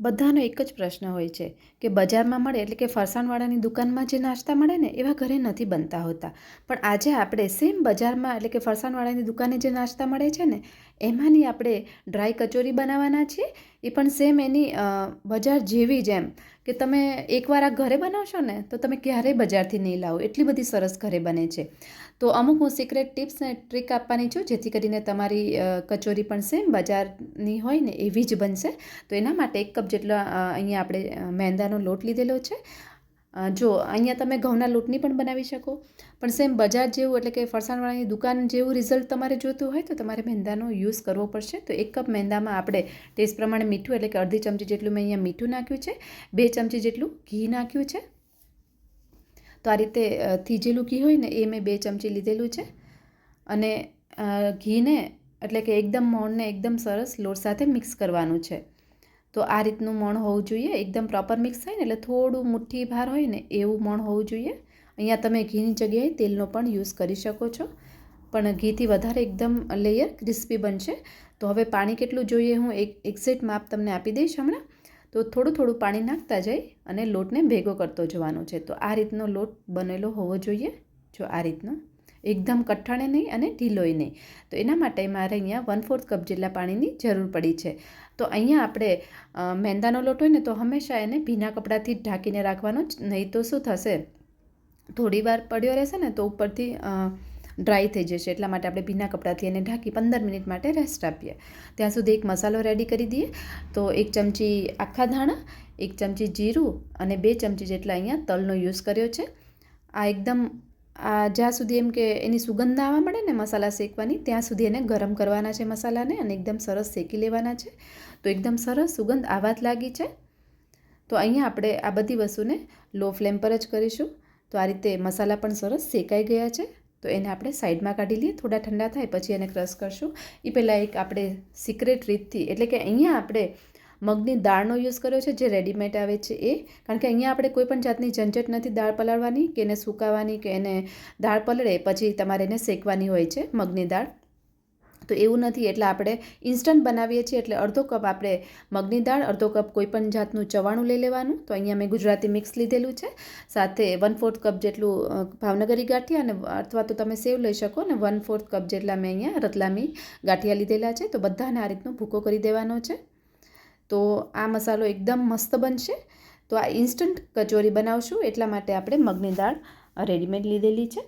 બધાનો એક જ પ્રશ્ન હોય છે કે બજારમાં મળે એટલે કે ફરસાણવાળાની દુકાનમાં જે નાસ્તા મળે ને, એવા ઘરે નથી બનતા હોતા. પણ આજે આપણે સેમ બજારમાં એટલે કે ફરસાણવાળાની દુકાને જે નાસ્તા મળે છે ને, એમાંની આપણે ડ્રાય કચોરી બનાવવાના છીએ એ પણ સેમ એની બજાર જેવી જ એમ. કે તમે એકવાર આ ઘરે બનાવશો ને, તો તમે ક્યારેય બજારથી નહીં લાવો. એટલી બધી સરસ ઘરે બને છે. તો અમુક હું સિક્રેટ ટિપ્સ ને ટ્રીક આપવાની છું, જેથી કરીને તમારી કચોરી પણ સેમ બજારની હોય ને, એવી જ બનશે. તો એના માટે એક કપ જેટલો અહીંયા આપણે મેંદાનો લોટ લીધેલો છે. જો, અહીંયા તમે ઘઉંના લોટની પણ બનાવી શકો. પણ સેમ બજાર જેવું, એટલે કે ફરસાણવાળાની દુકાન જેવું રિઝલ્ટ તમારે જોતું હોય તો તમારે મેંદાનો યુઝ કરવો પડશે. તો એક કપ મેંદામાં આપણે ટેસ્ટ પ્રમાણે મીઠું, એટલે કે અડધી ચમચી જેટલું મેં અહીંયા મીઠું નાખ્યું છે. બે ચમચી જેટલું ઘી નાખ્યું છે. તો આ રીતે થીજેલું ઘી હોય ને, એ મેં બે ચમચી લીધેલું છે. અને ઘીને, એટલે કે એકદમ મોણને એકદમ સરસ લોટ સાથે મિક્સ કરવાનું છે. તો આ રીતનું મણ હોવું જોઈએ. એકદમ પ્રોપર મિક્સ થાય ને એટલે થોડું મુઠ્ઠી ભાર હોય ને એવું મણ હોવું જોઈએ. અહીંયા તમે ઘીની જગ્યાએ તેલનો પણ યુઝ કરી શકો છો. પણ ઘીથી વધારે એકદમ લેયર ક્રિસ્પી બનશે. તો હવે પાણી કેટલું જોઈએ હું એક એક્ઝેક્ટ માપ તમને આપી દઈશ હમણાં. તો થોડું થોડું પાણી નાખતા જઈ અને લોટને ભેગો કરતો જવાનો છે. તો આ રીતનો લોટ બનેલો હોવો જોઈએ. જો આ રીતનો. એકદમ કઠણે નહીં અને ઢીલોય નહીં. તો એના માટે મારે અહીંયા વન ફોર્થ કપ જેટલા પાણીની જરૂર પડી છે. તો અહીંયા આપણે મેંદાનો લોટ હોય ને તો હંમેશા એને ભીના કપડાથી ઢાંકીને રાખવાનો જ, નહીં તો શું થશે? થોડી વાર પડ્યો રહેશે ને તો ઉપરથી ડ્રાય થઈ જશે. એટલા માટે આપણે ભીના કપડાથી એને ઢાંકી પંદર મિનિટ માટે રેસ્ટ આપીએ. ત્યાં સુધી એક મસાલો રેડી કરી દઈએ. તો એક ચમચી આખા ધાણા, એક ચમચી જીરું અને બે ચમચી જેટલા અહીંયા તલનો યુઝ કર્યો છે. આ એકદમ જ્યાં સુધી એમ કે એની સુગંધ આવવા મળે ને મસાલા શેકવાની, ત્યાં સુધી એને ગરમ કરવાના છે મસાલાને અને એકદમ સરસ શેકી લેવાના છે. તો એકદમ સરસ સુગંધ આવા જ લાગી છે. તો અહીંયા આપણે આ બધી વસ્તુને લો ફ્લેમ પર જ કરીશું. તો આ રીતે મસાલા પણ સરસ શેકાઈ ગયા છે. તો એને આપણે સાઈડમાં કાઢી લઈએ, થોડા ઠંડા થાય પછી એને ક્રશ કરશું. એ પહેલાં એક આપણે સિક્રેટ રીતથી, એટલે કે અહીંયા આપણે મગની દાળનો યુઝ કર્યો છે, જે રેડીમેડ આવે છે એ. કારણ કે અહીંયા આપણે કોઈ પણ જાતની ઝંઝટ નથી દાળ પલાળવાની, કે એને સુકાવાની, કે એને દાળ પલળે, પછી તમારે એને શેકવાની હોય છે મગની દાળ. તો એવું નથી, એટલે આપણે ઇન્સ્ટન્ટ બનાવીએ છીએ, એટલે અડધો કપ આપણે મગની દાળ, અડધો કપ કોઈપણ જાતનું ચવાણું લઈ લેવાનું. તો અહીંયા મેં ગુજરાતી મિક્સ લીધેલું છે. સાથે વન ફોર્થ કપ જેટલું ભાવનગરી ગાંઠિયા અને અથવા તો તમે સેવ લઈ શકો ને વન ફોર્થ કપ જેટલા મેં અહીંયા રતલામી ગાંઠિયા લીધેલા છે. તો બધાને આ રીતનો ભૂકો કરી દેવાનો છે. તો આ મસાલો એકદમ મસ્ત બનશે. તો આ ઇન્સ્ટન્ટ કચોરી બનાવશું, એટલા માટે આપણે મગની દાળ રેડીમેડ લીધેલી છે.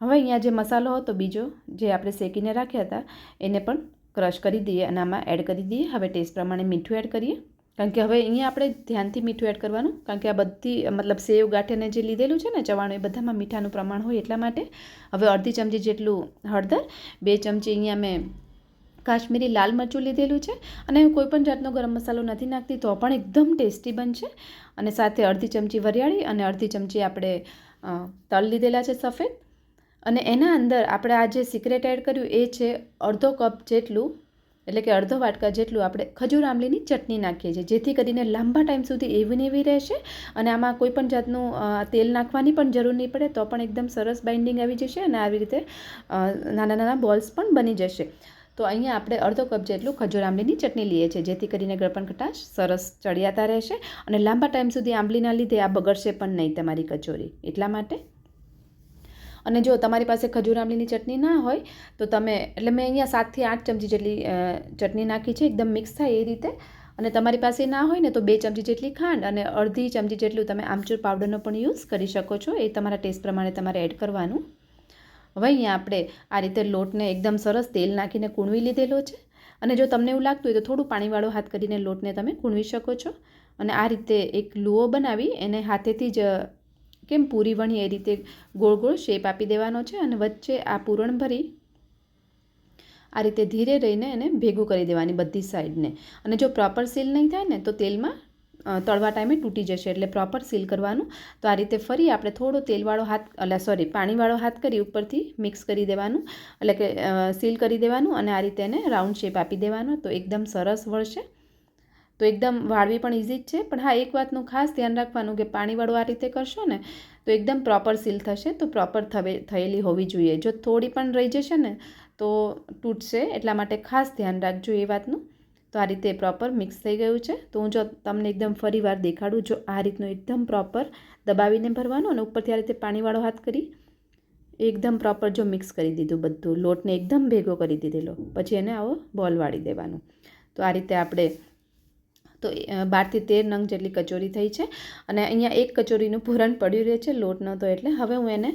હવે અહીંયા જે મસાલો હતો, બીજો જે આપણે શેકીને રાખ્યા હતા, એને પણ ક્રશ કરી દઈએ અને આમાં એડ કરી દઈએ. હવે ટેસ્ટ પ્રમાણે મીઠું એડ કરીએ. કારણ કે હવે અહીંયા આપણે ધ્યાનથી મીઠું એડ કરવાનું, કારણ કે આ બધી, મતલબ સેવ ગાંઠિયાને જે લીધેલું છે ને, ચવાણું એ બધામાં મીઠાનું પ્રમાણ હોય એટલા માટે. હવે અડધી ચમચી જેટલું હળદર, બે ચમચી અહીંયા મેં કાશ્મીરી લાલ મરચું લીધેલું છે અને હું કોઈ પણ જાતનો ગરમ મસાલો નથી નાખતી, તો પણ એકદમ ટેસ્ટી બનશે. અને સાથે અડધી ચમચી વરિયાળી અને અડધી ચમચી આપણે તલ લીધેલા છે સફેદ. અને એના અંદર આપણે આ જે સિક્રેટ એડ કર્યું એ છે અડધો કપ જેટલું, એટલે કે અડધો વાટકા જેટલું આપણે ખજૂર આંબલીની ચટણી નાખીએ છીએ, જેથી કરીને લાંબા ટાઈમ સુધી એવી ને એવી રહેશે. અને આમાં કોઈ પણ જાતનું તેલ નાખવાની પણ જરૂર નહીં પડે, તો પણ એકદમ સરસ બાઇન્ડિંગ આવી જશે અને આવી રીતે નાના નાના બોલ્સ પણ બની જશે. તો અહીંયા આપણે અડધો કપ જેટલું ખજૂર આંબલીની ચટણી લઈએ છીએ. જેથી કરીને ગળપણ ખટાશ સરસ ચડિયાતા રહેશે અને લાંબા ટાઈમ સુધી આંબલીના લીધે આ બગડશે પણ નહીં તમારી કચોરી. એટલા માટે. અને જો તમારી પાસે ખજૂર આંબલીની ચટણી ના હોય, તો તમે, એટલે મેં અહીંયા સાતથી આઠ ચમચી જેટલી ચટણી નાખી છે. એકદમ મિક્સ થાય એ રીતે. અને તમારી પાસે ના હોય ને તો બે ચમચી જેટલી ખાંડ અને અડધી ચમચી જેટલું તમે આમચૂર પાવડરનો પણ યુઝ કરી શકો છો. એ તમારા ટેસ્ટ પ્રમાણે તમારે એડ કરવાનું. હવે અહીંયા આપણે આ રીતે લોટને એકદમ સરસ તેલ નાખીને કૂણવી લીધેલો છે. અને જો તમને એવું લાગતું હોય તો થોડું પાણીવાળો હાથ કરીને લોટને તમે કૂણવી શકો છો. અને આ રીતે એક લુઓ બનાવી એને હાથેથી જ, કેમ પૂરી વણી એ રીતે ગોળ ગોળ શેપ આપી દેવાનો છે અને વચ્ચે આ પૂરણ ભરી આ રીતે ધીરે રહીને એને ભેગું કરી દેવાની બધી સાઈડને. અને જો પ્રોપર સીલ નહીં થાય ને તો તેલમાં તળવા ટાઈમે તૂટી જશે એટલે પ્રોપર સીલ કરવાનું. તો આ રીતે ફરી આપણે થોડો તેલવાળો હાથ એટલે સોરી પાણીવાળો હાથ કરી ઉપરથી મિક્સ કરી દેવાનું. એટલે કે સીલ કરી દેવાનું અને આ રીતે એને રાઉન્ડ શેપ આપી દેવાનો. તો એકદમ સરસ વળશે. તો એકદમ વાળવી પણ ઇઝી જ છે. પણ હા, એક વાતનું ખાસ ધ્યાન રાખવાનું કે પાણીવાળું આ રીતે કરશો ને, તો એકદમ પ્રોપર સીલ થશે. તો પ્રોપર થવે, થયેલી હોવી જોઈએ. જો થોડી પણ રહી જશે ને, તો તૂટશે. એટલા માટે ખાસ ધ્યાન રાખજો એ વાતનું. તો આ રીતે પ્રોપર મિક્સ થઈ ગયું છે. તો હું જો તમને એકદમ ફરી વાર દેખાડું, જો આ રીતનું એકદમ પ્રોપર દબાવીને ભરવાનું અને ઉપરથી આ રીતે પાણીવાળો હાથ કરી, એકદમ પ્રોપર જો મિક્સ કરી દીધું બધું, લોટને એકદમ ભેગો કરી દીધેલો, પછી એને આવો બોલ વાળી દેવાનું. તો આ રીતે આપણે તો બારથી તેર નંગ જેટલી કચોરી થઈ છે અને અહીંયા એક કચોરીનું પૂરણ પડ્યું રહે છે લોટ નહોતો એટલે હવે હું એને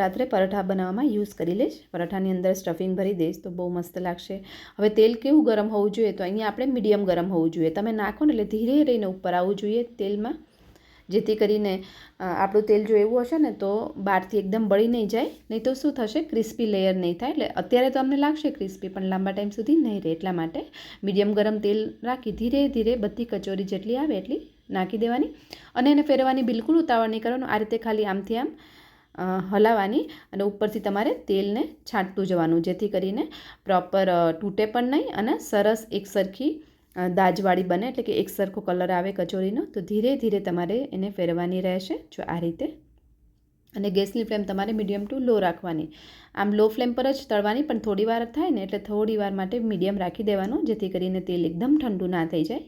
રાત્રે પરાઠા બનાવવામાં યુઝ કરી લઈશ. પરાઠાની અંદર સ્ટફિંગ ભરી દઈશ તો બહુ મસ્ત લાગશે. હવે તેલ કેવું ગરમ હોવું જોઈએ? તો અહીંયા આપણે મીડિયમ ગરમ હોવું જોઈએ. તમે નાખો ને એટલે ધીરે રહીને ઉપર આવવું જોઈએ તેલમાં. જેથી કરીને આપણું તેલ જો એવું હશે ને, તો બહારથી એકદમ બળી નહીં જાય. નહીં તો શું થશે? ક્રિસ્પી લેયર નહીં થાય. એટલે અત્યારે તો અમને લાગશે ક્રિસ્પી, પણ લાંબા ટાઈમ સુધી નહીં રહે. એટલા માટે મીડિયમ ગરમ તેલ રાખી ધીરે ધીરે બધી કચોરી જેટલી આવે એટલી નાખી દેવાની. અને એને ફેરવવાની બિલકુલ ઉતાવળ નહીં કરવાનું. આ રીતે ખાલી આમથી આમ હલાવવાની અને ઉપરથી તમારે તેલને છાંટતું જવાનું. જેથી કરીને પ્રોપર તૂટે પણ નહીં અને સરસ એકસરખી દાજવાળી બને એટલે કે એક સરખો કલર આવે કચોરીનો, તો ધીરે ધીરે તમારે એને ફેરવવાની રહેશે. જો આ રીતે. અને ગેસની ફ્લેમ તમારે મીડિયમ ટુ લો રાખવાની. આમ લો ફ્લેમ પર જ તળવાની, પણ થોડી વાર થાય ને એટલે થોડી વાર માટે મીડિયમ રાખી દેવાનું, જેથી કરીને તેલ એકદમ ઠંડુ ના થઈ જાય.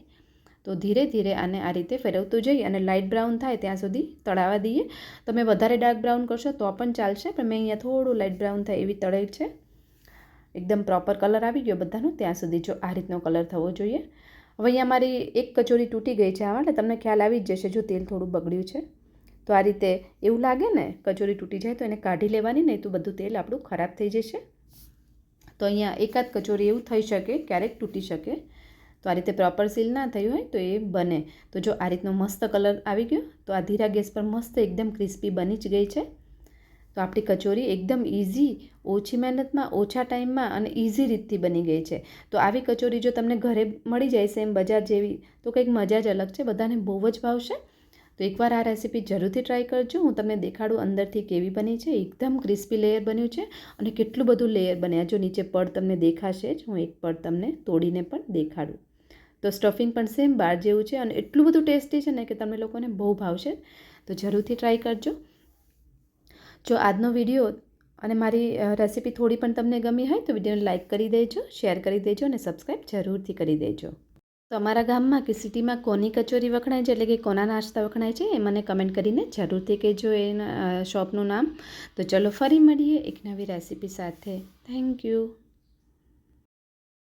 તો ધીરે ધીરે આને આ રીતે ફેરવતું જઈએ અને લાઇટ બ્રાઉન થાય ત્યાં સુધી તળાવા દઈએ. તમે વધારે ડાર્ક બ્રાઉન કરશો તો પણ ચાલશે, પણ મેં અહીંયા થોડું લાઇટ બ્રાઉન થાય એવી તળેલ છે. એકદમ પ્રોપર કલર આવી ગયો બધાનો, ત્યાં સુધી જો આ રીતનો કલર થવો જોઈએ. હવે અહીંયા મારી એક કચોરી તૂટી ગઈ છે આવા એટલે તમને ખ્યાલ આવી જ જશે જો તેલ થોડું બગડ્યું છે. તો આ રીતે એવું લાગે ને કચોરી તૂટી જાય તો એને કાઢી લેવાની, નહીં તો બધું તેલ આપણું ખરાબ થઈ જશે. તો અહીંયા એકાદ કચોરી એવું થઈ શકે, ક્યારેક તૂટી શકે. તો આ રીતે પ્રોપર સીલ ના થયું હોય તો એ બને. તો જો આ રીતનો મસ્ત કલર આવી ગયો, તો આ ધીરા ગેસ પર મસ્ત એકદમ ક્રિસ્પી બની જ ગઈ છે. તો આપણી કચોરી એકદમ ઇઝી ઓછી મહેનતમાં, ઓછા ટાઈમમાં અને ઇઝી રીતથી બની ગઈ છે. તો આવી કચોરી જો તમને ઘરે મળી જાય સેમ બજાર જેવી, તો કંઈક મજા જ અલગ છે, બધાને બહુ જ ભાવશે. તો એકવાર આ રેસીપી જરૂરથી ટ્રાય કરજો. હું તમને દેખાડું અંદરથી કેવી બની છે. એકદમ ક્રિસ્પી લેયર બન્યું છે અને કેટલું બધું લેયર બન્યા. જો નીચે પડ તમને દેખાશે જ, હું એક પડ તમને તોડીને પણ દેખાડું. તો સ્ટફિંગ પણ સેમ બહાર જેવું છે અને એટલું બધું ટેસ્ટી છે ને કે તમને લોકોને બહુ ભાવશે. તો જરૂરથી ટ્રાય કરજો. જો આજનો વીડિયો અને મારી રેસીપી થોડી પણ તમને ગમી હોય તો વિડીયોને લાઇક કરી દેજો, શેર કરી દેજો અને સબસ્ક્રાઈબ જરૂરથી કરી દેજો. તમારા ગામમાં કે સિટીમાં કોની કચોરી વખણાય છે એટલે કે કોના નાસ્તા વખણાય છે એ મને કમેન્ટ કરીને જરૂરથી કહેજો એના શોપનું નામ. તો ચલો ફરી મળીએ એક નવી રેસીપી સાથે. Thank you.